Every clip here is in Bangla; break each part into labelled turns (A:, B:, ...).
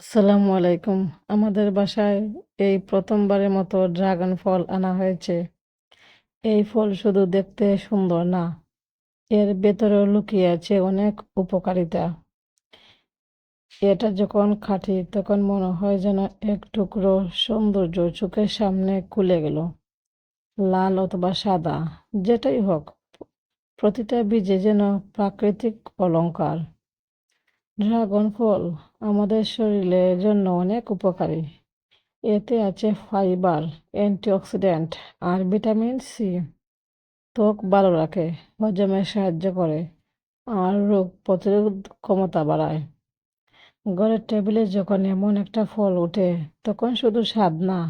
A: আসসালামু আলাইকুম। আমাদের বাসায় এই প্রথমবারের মতো ড্রাগন ফল আনা হয়েছে। এই ফল শুধু দেখতে সুন্দর না, এর ভেতরেও লুকিয়ে আছে অনেক উপকারিতা। এটা যখন খাঁটি তখন মনে হয় যেন এক টুকরো সৌন্দর্য চোখের সামনে খুলে গেল। লাল অথবা সাদা, যেটাই হোক, প্রতিটা বীজে যেন প্রাকৃতিক অলংকার। ড্রাগন ফল আমাদের শরীরের জন্য অনেক উপকারী। এতে আছে ফাইবার, অ্যান্টিঅক্সিডেন্ট আর ভিটামিন সি। ত্বক ভালো রাখে, হজমে সাহায্য করে আর রোগ প্রতিরোধ ক্ষমতা বাড়ায়। ঘরের টেবিলে যখন এমন একটা ফল ওঠে তখন শুধু স্বাদ না,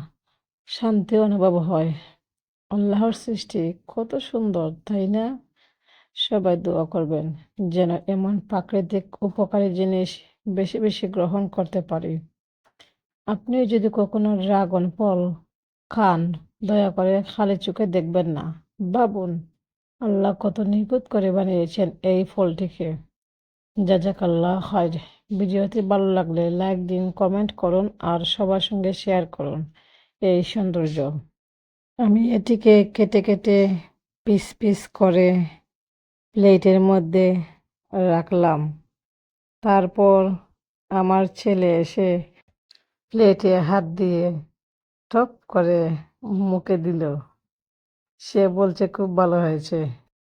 A: শান্তি অনুভব হয়। আল্লাহর সৃষ্টি কত সুন্দর, তাই না? সবাই দোয়া করবেন যেন এমন প্রাকৃতিক উপকারী জিনিস বেশি বেশি গ্রহণ করতে পারি। আপনিও যদি কখনো ড্রাগন ফল খান, দয়া করে খালি চোখে দেখবেন না। বাবুন আল্লাহ কত নিখুঁত করে বানিয়েছেন এই ফলটিকে। জাজাকাল্লাহ হয় ভিডিওটি ভালো লাগলে লাইক দিন, কমেন্ট করুন আর সবার সঙ্গে শেয়ার করুন এই সৌন্দর্য। আমি এটিকে কেটে কেটে পিস পিস করে প্লেটের মধ্যে রাখলাম। তারপর আমার ছেলে এসে প্লেটে হাত দিয়ে টপ করে মুখে দিল। সে বলছে, খুব ভালো হয়েছে।